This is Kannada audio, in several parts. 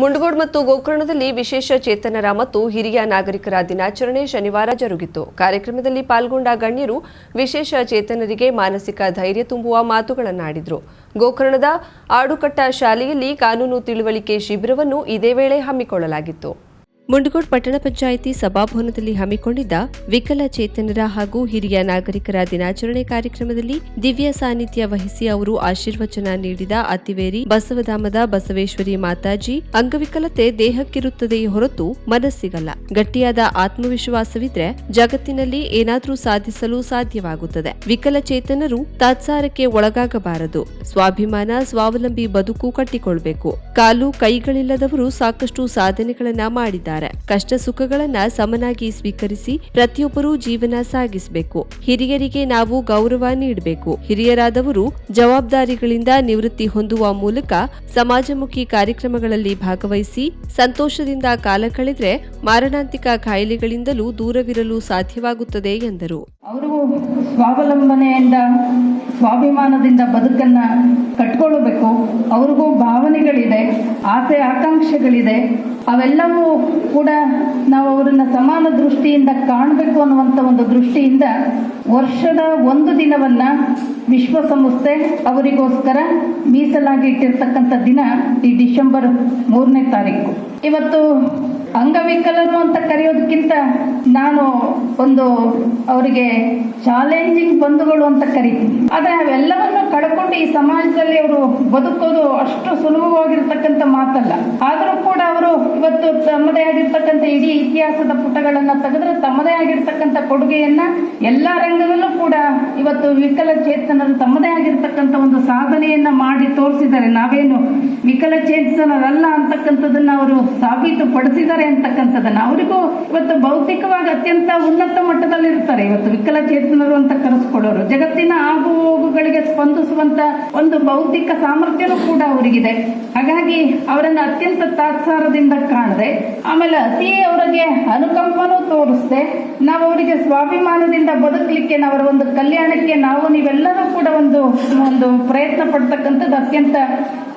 ಮುಂಡಗೋಡ್ ಮತ್ತು ಗೋಕರ್ಣದಲ್ಲಿ ವಿಶೇಷ ಚೇತನರ ಮತ್ತು ಹಿರಿಯ ನಾಗರಿಕರ ದಿನಾಚರಣೆ ಶನಿವಾರ ಜರುಗಿತು. ಕಾರ್ಯಕ್ರಮದಲ್ಲಿ ಪಾಲ್ಗೊಂಡ ಗಣ್ಯರು ವಿಶೇಷ ಚೇತನರಿಗೆ ಮಾನಸಿಕ ಧೈರ್ಯ ತುಂಬುವ ಮಾತುಗಳನ್ನಾಡಿದರು. ಗೋಕರ್ಣದ ಆಡುಕಟ್ಟ ಶಾಲೆಯಲ್ಲಿ ಕಾನೂನು ತಿಳುವಳಿಕೆ ಶಿಬಿರವನ್ನು ಇದೇ ವೇಳೆ ಹಮ್ಮಿಕೊಳ್ಳಲಾಗಿತ್ತು. ಮುಂಡಗೋಡ್ ಪಟ್ಟಣ ಪಂಚಾಯಿತಿ ಸಭಾಭವನದಲ್ಲಿ ಹಮ್ಮಿಕೊಂಡಿದ್ದ ವಿಕಲಚೇತನರ ಹಾಗೂ ಹಿರಿಯ ನಾಗರಿಕರ ದಿನಾಚರಣೆ ಕಾರ್ಯಕ್ರಮದಲ್ಲಿ ದಿವ್ಯ ಸಾನ್ನಿಧ್ಯ ವಹಿಸಿ ಅವರು ಆಶೀರ್ವಚನ ನೀಡಿದ ಅತಿವೇರಿ ಬಸವಧಾಮದ ಬಸವೇಶ್ವರಿ ಮಾತಾಜಿ, ಅಂಗವಿಕಲತೆ ದೇಹಕ್ಕಿರುತ್ತದೆಯೇ ಹೊರತು ಮನಸ್ಸಿಗಲ್ಲ. ಗಟ್ಟಿಯಾದ ಆತ್ಮವಿಶ್ವಾಸವಿದ್ರೆ ಜಗತ್ತಿನಲ್ಲಿ ಏನಾದರೂ ಸಾಧಿಸಲು ಸಾಧ್ಯವಾಗುತ್ತದೆ. ವಿಕಲಚೇತನರು ತಾತ್ಸಾರಕ್ಕೆ ಒಳಗಾಗಬಾರದು. ಸ್ವಾಭಿಮಾನ, ಸ್ವಾವಲಂಬಿ ಬದುಕು ಕಟ್ಟಿಕೊಳ್ಬೇಕು. ಕಾಲು ಕೈಗಳಿಲ್ಲದವರು ಸಾಕಷ್ಟು ಸಾಧನೆಗಳನ್ನ ಮಾಡಿದ್ದಾರೆ. ಕಷ್ಟ ಸುಖಗಳನ್ನ ಸಮನಾಗಿ ಸ್ವೀಕರಿಸಿ ಪ್ರತಿಯೊಬ್ಬರೂ ಜೀವನ ಸಾಗಿಸಬೇಕು. ಹಿರಿಯರಿಗೆ ನಾವು ಗೌರವ ನೀಡಬೇಕು. ಹಿರಿಯರಾದವರು ಜವಾಬ್ದಾರಿಗಳಿಂದ ನಿವೃತ್ತಿ ಹೊಂದುವ ಮೂಲಕ ಸಮಾಜಮುಖಿ ಕಾರ್ಯಕ್ರಮಗಳಲ್ಲಿ ಭಾಗವಹಿಸಿ ಸಂತೋಷದಿಂದ ಕಾಲ ಕಳೆದ್ರೆ ಮಾರಣಾಂತಿಕ ಕಾಯಿಲೆಗಳಿಂದಲೂ ದೂರವಿರಲು ಸಾಧ್ಯವಾಗುತ್ತದೆ ಎಂದರು. ಸ್ವಾವಲಂಬನೆಯಿಂದ, ಸ್ವಾಭಿಮಾನದಿಂದ ಬದುಕನ್ನ ಕಟ್ಕೊಳ್ಬೇಕು ಅವ್ರಿಗೂ ಭಾವನೆಗಳಿದೆ, ಆಸೆ, ಆಕಾಂಕ್ಷೆಗಳಿದೆ. ಅವೆಲ್ಲವೂ ಕೂಡ ನಾವು ಅವರನ್ನ ಸಮಾನ ದೃಷ್ಟಿಯಿಂದ ಕಾಣಬೇಕು ಅನ್ನುವಂಥ ಒಂದು ದೃಷ್ಟಿಯಿಂದ ವರ್ಷದ ಒಂದು ದಿನವನ್ನ ವಿಶ್ವಸಂಸ್ಥೆ ಅವರಿಗೋಸ್ಕರ ಮೀಸಲಾಗಿ ಇಟ್ಟಿರ್ತಕ್ಕಂಥ ದಿನ ಈ ಡಿಸೆಂಬರ್ ಮೂರನೇ ತಾರೀಕು. ಇವತ್ತು ಅಂಗವಿಕಲರು ಅಂತ ಕರೆಯೋದಕ್ಕಿಂತ ನಾನು ಒಂದು ಅವರಿಗೆ ಚಾಲೆಂಜಿಂಗ್ ಬಂಧುಗಳು ಅಂತ ಕರಿತೀನಿ. ಆದ್ರೆ ಅವೆಲ್ಲವನ್ನು ಕಳ್ಕೊಂಡು ಈ ಸಮಾಜದಲ್ಲಿ ಅವರು ಬದುಕೋದು ಅಷ್ಟು ಸುಲಭವಾಗಿರ್ತಕ್ಕಂಥ ಮಾತಲ್ಲ. ಆದರೂ ಕೂಡ ಅವರು ಇವತ್ತು ತಮ್ಮದೇ ಆಗಿರ್ತಕ್ಕಂಥ ಇಡೀ ಇತಿಹಾಸದ ಪುಟಗಳನ್ನ ತೆಗೆದ್ರೆ ತಮ್ಮದೇ ಆಗಿರ್ತಕ್ಕಂಥ ಕೊಡುಗೆಯನ್ನ ಎಲ್ಲಾ ರಂಗದಲ್ಲೂ ಕೂಡ ಇವತ್ತು ವಿಕಲಚೇತನರು ತಮ್ಮದೇ ಆಗಿರ್ತಕ್ಕಂಥ ಒಂದು ಸಾಧನೆಯನ್ನ ಮಾಡಿ ತೋರಿಸಿದ್ದಾರೆ. ನಾವೇನು ವಿಕಲಚೇತನರಲ್ಲ ಅಂತಕ್ಕಂಥದ್ದನ್ನ ಅವರು ಸಾಬೀತು ಪಡಿಸಿದ್ದಾರೆ ಅಂತಕ್ಕಂಥದ್ದನ್ನ ಅವರಿಗೂ ಇವತ್ತು ಭೌತಿಕವಾಗಿ ಅತ್ಯಂತ ಉನ್ನತ ಮಟ್ಟದಲ್ಲಿ ಇರ್ತಾರೆ ಇವತ್ತು ವಿಕಲಚೇತನರು ಅಂತ ಕರೆಸ್ಕೊಳ್ಳೋರು. ಜಗತ್ತಿನ ಆಗು ಹೋಗುಗಳಿಗೆ ಸ್ಪಂದಿಸುವಂತ ಒಂದು ಭೌತಿಕ ಸಾಮರ್ಥ್ಯನೂ ಕೂಡ ಅವರಿಗಿದೆ. ಹಾಗಾಗಿ ಅವರನ್ನ ಅತ್ಯಂತ ತಾತ್ಸಾರದಿಂದ ಕಾಣದೆ. ಆಮೇಲೆ ಅತಿ ಅವರಿಗೆ ಅನುಕಂಪನೂ ತೋರಿಸದೆ. ನಾವು ಅವರಿಗೆ ಸ್ವಾಭಿಮಾನದಿಂದ ಬದುಕಲಿಕ್ಕೆ ಅವರ ಒಂದು ಕಲ್ಯಾಣಕ್ಕೆ ನಾವು ನೀವೆಲ್ಲರೂ ಕೂಡ ಒಂದು ಒಂದು ಪ್ರಯತ್ನ ಪಡ್ತಕ್ಕಂಥದ್ದು ಅತ್ಯಂತ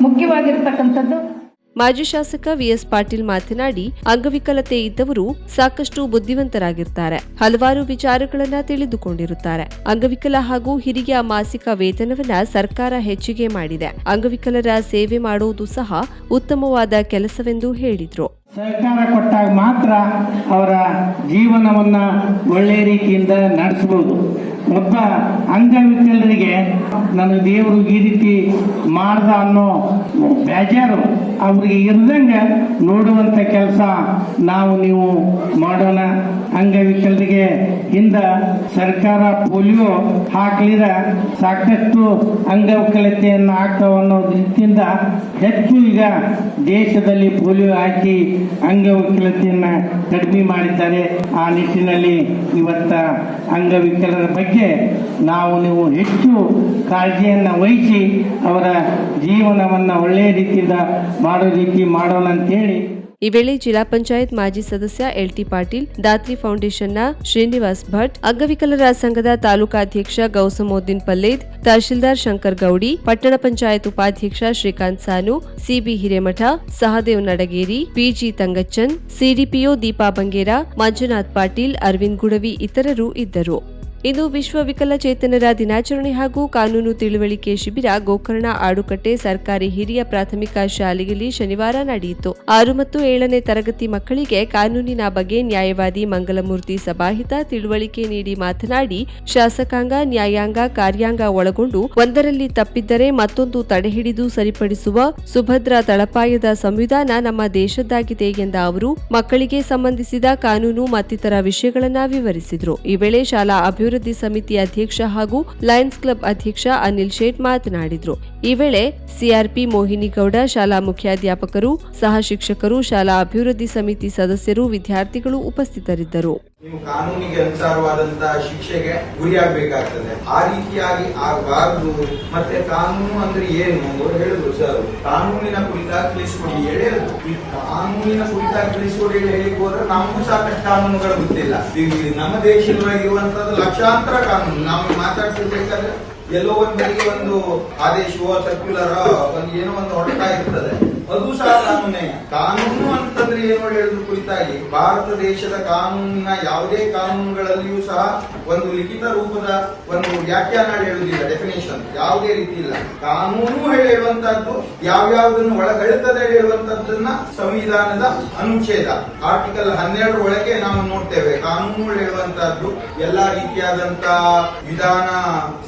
ಮುಖ್ಯವಾಗಿರ್ತಕ್ಕಂಥದ್ದು. ಮಾಜಿ ಶಾಸಕ ವಿಎಸ್ ಪಾಟೀಲ್ ಮಾತನಾಡಿ, ಅಂಗವಿಕಲತೆ ಇದ್ದವರು ಸಾಕಷ್ಟು ಬುದ್ಧಿವಂತರಾಗಿರ್ತಾರೆ. ಹಲವಾರು ವಿಚಾರಗಳನ್ನ ತಿಳಿದುಕೊಂಡಿರುತ್ತಾರೆ. ಅಂಗವಿಕಲ ಹಾಗೂ ಹಿರಿಯ ಮಾಸಿಕ ವೇತನವನ್ನ ಸರ್ಕಾರ ಹೆಚ್ಚಿಗೆ ಮಾಡಿದೆ. ಅಂಗವಿಕಲರ ಸೇವೆ ಮಾಡುವುದು ಸಹ ಉತ್ತಮವಾದ ಕೆಲಸವೆಂದು ಹೇಳಿದ್ರು. ಸರ್ಕಾರ ಕೊಟ್ಟಾಗ ಮಾತ್ರ ಅವರ ಜೀವನವನ್ನ ಒಳ್ಳೆಯ ರೀತಿಯಿಂದ ನಡೆಸಬಹುದು ಒಬ್ಬ ಅಂಗವಿಕಲರಿಗೆ ನನ್ನ ದೇವರು ಈ ರೀತಿ ಮಾಡ್ದ ಅನ್ನೋ ಬೇಜಾರು ಅವ್ರಿಗೆ ಇರ್ದಂಗೆ ನೋಡುವಂತ ಕೆಲಸ ನಾವು ನೀವು ಮಾಡೋಣ. ಅಂಗವಿಕಲರಿಗೆ ಹಿಂದ ಸರ್ಕಾರ ಪೋಲಿಯೋ ಹಾಕ್ಲಿರ ಸಾಕಷ್ಟು ಅಂಗವಿಕಲತೆಯನ್ನು ಆಗ್ತಾವ ಅನ್ನೋ ದೃಷ್ಟಿಯಿಂದ ಹೆಚ್ಚು ಈಗ ದೇಶದಲ್ಲಿ ಪೋಲಿಯೋ ಹಾಕಿ ಅಂಗವಿಕಲತೆಯನ್ನ ಕಡಿಮೆ ಮಾಡಿದ್ದಾರೆ. ಆ ನಿಟ್ಟಿನಲ್ಲಿ ಇವತ್ತ ಅಂಗವಿಕಲರ ಬಗ್ಗೆ ನಾವು ನೀವು ಹೆಚ್ಚು ಕಾಳಜಿಯನ್ನ ವಹಿಸಿ ಅವರ ಜೀವನವನ್ನ ಒಳ್ಳೆಯ ರೀತಿಯಿಂದ ಮಾಡೋ ರೀತಿ ಮಾಡೋಣ ಅಂತೇಳಿ. ಈ ವೇಳೆ ಜಿಲ್ಲಾ ಪಂಚಾಯತ್ ಮಾಜಿ ಸದಸ್ಯ ಎಲ್ಟಿ ಪಾಟೀಲ್, ದಾತ್ರಿ ಫೌಂಡೇಶನ್ನ ಶ್ರೀನಿವಾಸ್ ಭಟ್ ಅಂಗವಿಕಲರ ಸಂಘದ ತಾಲೂಕಾಧ್ಯಕ್ಷ ಗೌಸಮೋದ್ದೀನ್ ಪಲ್ಲೇದ್, ತಹಶೀಲ್ದಾರ್ ಶಂಕರ್ ಗೌಡಿ, ಪಟ್ಟಣ ಪಂಚಾಯತ್ ಉಪಾಧ್ಯಕ್ಷ Srikanth Sanu, CB Hiremath, Sahadev Nadageri, PG Thangachan, CDPO Deepa Bangera, Manjunath Patil, Aravind Gudavi ಇತರರು ಇದ್ದರು. ಇಂದು ವಿಶ್ವ ವಿಕಲಚೇತನರ ದಿನಾಚರಣೆ ಹಾಗೂ ಕಾನೂನು ತಿಳುವಳಿಕೆ ಶಿಬಿರ ಗೋಕರ್ಣ ಆಡುಕಟ್ಟೆ ಸರ್ಕಾರಿ ಹಿರಿಯ ಪ್ರಾಥಮಿಕ ಶಾಲೆಯಲ್ಲಿ ಶನಿವಾರ ನಡೆಯಿತು. ಆರು ಮತ್ತು ಏಳನೇ ತರಗತಿ ಮಕ್ಕಳಿಗೆ ಕಾನೂನಿನ ಬಗ್ಗೆ ನ್ಯಾಯವಾದಿ ಮಂಗಲಮೂರ್ತಿ ಸಭಾಹಿತ ತಿಳುವಳಿಕೆ ನೀಡಿ ಮಾತನಾಡಿ, ಶಾಸಕಾಂಗ, ನ್ಯಾಯಾಂಗ ಕಾರ್ಯಾಂಗ ಒಳಗೊಂಡು ಒಂದರಲ್ಲಿ ತಪ್ಪಿದ್ದರೆ ಮತ್ತೊಂದು ತಡೆಹಿಡಿದು ಸರಿಪಡಿಸುವ ಸುಭದ್ರ ತಳಪಾಯದ ಸಂವಿಧಾನ ನಮ್ಮ ದೇಶದ್ದಾಗಿದೆ ಎಂದ ಅವರು, ಮಕ್ಕಳಿಗೆ ಸಂಬಂಧಿಸಿದ ಕಾನೂನು ಮತ್ತಿತರ ವಿಷಯಗಳನ್ನು ವಿವರಿಸಿದರು. ಈ ವೇಳೆ ಶಾಲಾ ಅಭಿವೃದ್ಧಿ ಸಮಿತಿ ಅಧ್ಯಕ್ಷ ಹಾಗೂ ಲಯನ್ಸ್ ಕ್ಲಬ್ ಅಧ್ಯಕ್ಷ ಅನಿಲ್ ಶೇಟ್ ಮಾತನಾಡಿದರು. ಈ ವೇಳೆ ಸಿಆರ್ಪಿ ಮೋಹಿನಿಗೌಡ ಶಾಲಾ ಮುಖ್ಯಾಧ್ಯಾಪಕರು ಸಹ ಶಿಕ್ಷಕರು ಶಾಲಾ ಅಭಿವೃದ್ಧಿ ಸಮಿತಿ ಸದಸ್ಯರು ವಿದ್ಯಾರ್ಥಿಗಳು ಉಪಸ್ಥಿತರಿದ್ದರು. ನೀವು ಕಾನೂನಿಗೆ ಅನುಸಾರವಾದಂತಹ ಶಿಕ್ಷೆಗೆ ಗುರಿಯಾಗಬೇಕಾಗ್ತದೆ. ಆ ರೀತಿಯಾಗಿ ಆಗಬಾರದು. ಮತ್ತೆ ಕಾನೂನು ಅಂದ್ರೆ ಏನು ಅವರು ಹೇಳಿದ್ರು ಸರ್. ಕಾನೂನಿನ ಕುರಿತಾಗಿ ತಿಳಿಸಿಕೊಂಡು ಹೇಳಿ ಹೇಳಿದ್ರು. ಈ ಕಾನೂನಿನ ಕುರಿತಾಗಿ ತಿಳಿಸಿಕೊಂಡು ಹೇಳಿ ಹೇಳಿಕ್ ಹೋದ್ರೆ ನಮಗೂ ಸಾಕಷ್ಟು ಕಾನೂನುಗಳು ಗೊತ್ತಿಲ್ಲ. ನಮ್ಮ ದೇಶದೊಳಗೆ ಇರುವಂತದ್ದು ಲಕ್ಷಾಂತರ ಕಾನೂನು. ನಾವು ಮಾತಾಡ್ತಿರ್ಬೇಕಾದ್ರೆ ಎಲ್ಲೋ ಒಂದ್ ಮನೆಗೆ ಒಂದು ಆದೇಶವೋ ಸರ್ಕ್ಯುಲರ್ ಒಂದ್ ಏನೋ ಒಂದು ಹೊರಟ ಇರ್ತದೆ. ಅದು ಸಹ ಕಾನೂನೇ ಅಂತಂದ್ರೆ ಏನು ಹೇಳಿದ್ರು ಕುರಿತಾಗಿ ಭಾರತ ದೇಶದ ಕಾನೂನಿನ ಯಾವುದೇ ಕಾನೂನುಗಳಲ್ಲಿಯೂ ಸಹ ಒಂದು ಲಿಖಿತ ರೂಪದ ಒಂದು ವ್ಯಾಖ್ಯಾನ ಹೇಳುವುದಿಲ್ಲ ಡೆಫಿನೇಷನ್ ಯಾವುದೇ ರೀತಿ ಇಲ್ಲ. ಕಾನೂನು ಹೇಳುವಂತಹದ್ದು, ಯಾವ್ಯಾವುದನ್ನು ಒಳಗಳುತ್ತದೆ ಹೇಳುವಂತದ್ದನ್ನ ಸಂವಿಧಾನದ ಅನುಚ್ಛೇದ. ಆರ್ಟಿಕಲ್ ಹನ್ನೆರಡು ಒಳಗೆ ನಾವು ನೋಡ್ತೇವೆ. ಕಾನೂನು ಹೇಳುವಂತಹದ್ದು ಎಲ್ಲಾ ರೀತಿಯಾದಂತ ವಿಧಾನ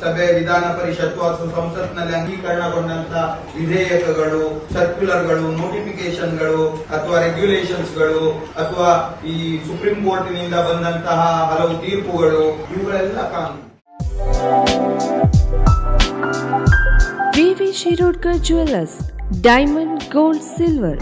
ಸಭೆ, ವಿಧಾನ ಪರಿಷತ್ತು, ಅಥವಾ ಸಂಸತ್ನಲ್ಲಿ ಅಂಗೀಕರಣಗೊಂಡಂತ ವಿಧೇಯಕಗಳು ಸರ್ಕ್ಯುಲರ್ಗಳು ನೋಟಿಫಿಕೇಶನ್ಗಳು ಅಥವಾ ರೆಗ್ಯುಲೇಷನ್ಸ್ಗಳು ಅಥವಾ ಈ ಸುಪ್ರೀಂ ಕೋರ್ಟಿನಿಂದ ಬಂದಂತಹ ಹಲವು ತೀರ್ಪುಗಳು, ಇವುಗಳೆಲ್ಲ ಕಾನೂನು. VV Shirodkar jewellers diamond gold silver.